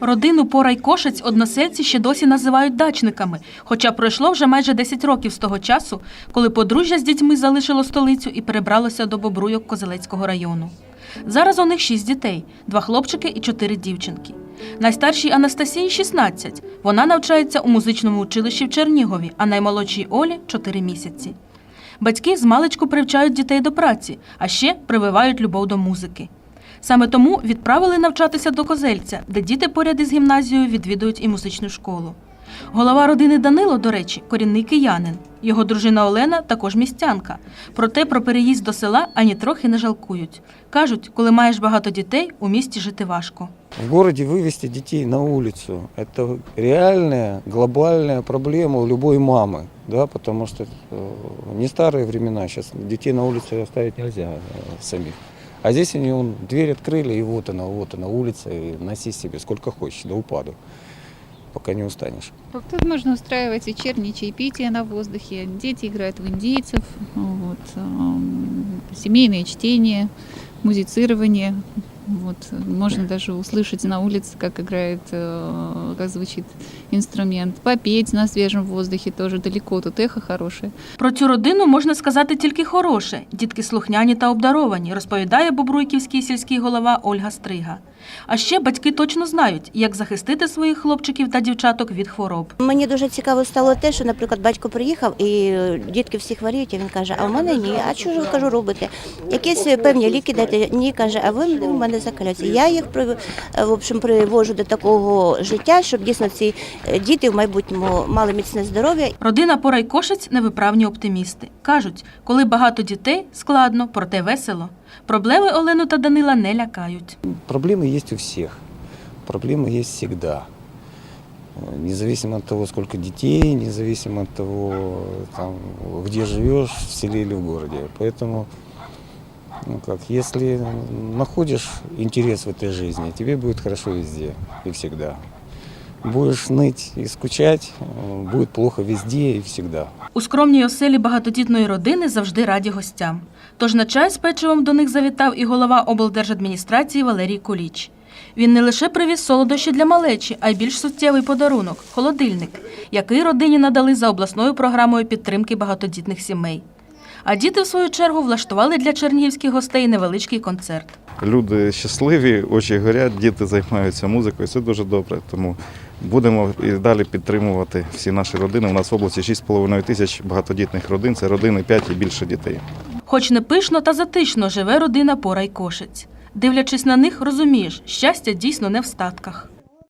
Родину Порай-Кошець односельці ще досі називають дачниками, хоча пройшло вже майже 10 років з того часу, коли подружжя з дітьми залишило столицю і перебралося до Бобруйок Козелецького району. Зараз у них шість дітей: два хлопчики і чотири дівчинки. Найстаршій Анастасії 16. Вона навчається у музичному училищі в Чернігові, а наймолодшій Олі 4 місяці. Батьки з маличку привчають дітей до праці, а ще прививають любов до музики. Саме тому відправили навчатися до Козельця, де діти поряд із гімназією відвідують і музичну школу. Голова родини Данило, до речі, корінний киянин. Його дружина Олена також містянка. Проте про переїзд до села ані трохи не жалкують. Кажуть, коли маєш багато дітей, у місті жити важко. В городе вывести детей на улицу – это реальная глобальная проблема у любой мамы, да, потому что э, не старые времена, сейчас детей на улице оставить нельзя э, самих. А здесь они вон, дверь открыли, и вот она, вот она улица, и носи себе сколько хочешь, до упаду, пока не устанешь. Тут можно устраивать вечерние чаепития на воздухе. Дети играют в индейцев, вот, эм, семейные чтения, музицирование. Вот, можно даже услышать на улице, как играет, э, как звучит инструмент. Попеть на свежем воздухе тоже далеко, тут эхо хорошее. Про цю родину можна сказати тільки хороше. Дітки слухняні та обдаровані, розповідає Бобруйківський сільський голова Ольга Стрига. А ще батьки точно знають, як захистити своїх хлопчиків та дівчаток від хвороб. Мені дуже цікаво стало те, що, наприклад, батько приїхав і дітки всі хворіють, і він каже, а в мене ні. А що ж ви кажу робите? Якісь певні ліки дати? Ні, каже, а ви в мене закаляться. Я їх в общем, привожу до такого життя, щоб дійсно ці е, діти в майбутньому мали міцне здоров'я Родина Порай-Кошець – невиправні оптимісти. Кажуть, коли багато дітей, складно, проте весело. Проблеми Олену та Данила не лякають. Проблемы есть у всех, проблемы есть всегда. Э, Независимо от того, сколько детей, независимо от того, там, где живешь, в селе или в городе. Поэтому, ну как, если находишь интерес в этой жизни, тебе будет хорошо везде и всегда. Будешь ныть и скучать, э, будет плохо везде и всегда. У скромній оселі багатодітної родини завжди раді гостям. Тож на чай з печивом до них завітав і голова облдержадміністрації Валерій Куліч. Він не лише привіз солодощі для малечі, а й більш суттєвий подарунок холодильник, який родині надали за обласною програмою підтримки багатодітних сімей. А діти, в свою чергу, влаштували для чернігівських гостей невеличкий концерт. Люди щасливі, очі горять, діти займаються музикою. Це дуже добре. Тому будемо і далі підтримувати всі наші родини. У нас в області 6,5 тисяч багатодітних родин. Це родини 5 і більше дітей. Хоч не пишно та затишно живе родина Порайкошець. Дивлячись на них, розумієш, щастя дійсно не в статках.